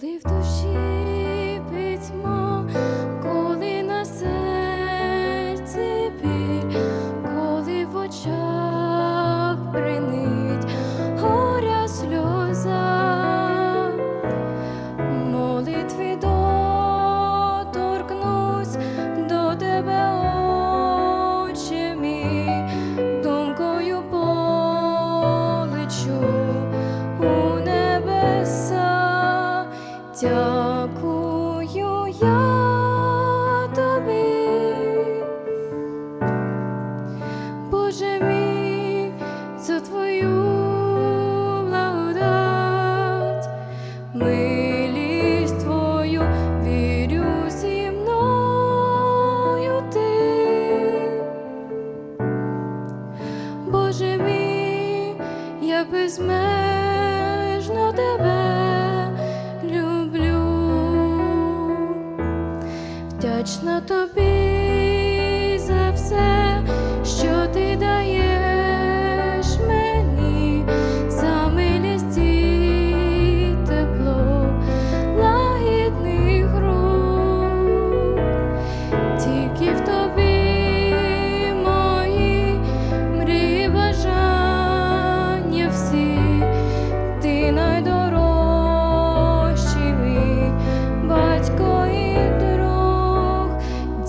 believe the дякую я тобі, Боже мій, за твою благодать, милість твою вірю зі мною ти, Боже мій, я безмежно тебе. Вдячна тобі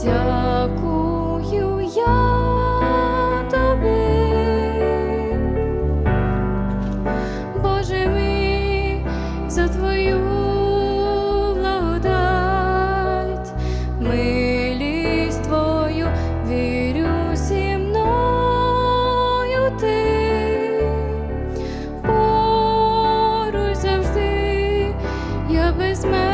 Дякую я тобі. Боже мій, за твою благодать, милість твою вірю зі ти, поруч завжди, я безмежно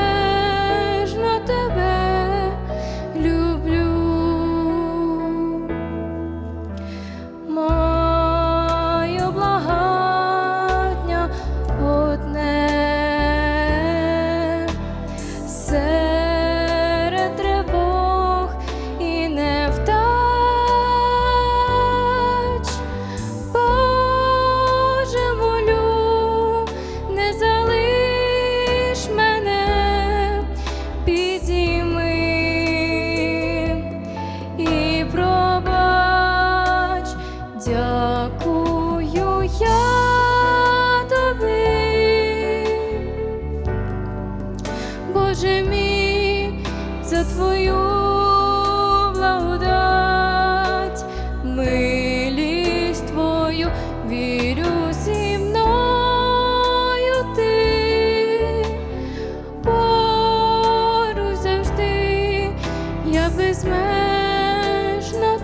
Боже мій, за твою благодать, милість твою вірю зі мною ти. Поруч завжди, я безмежно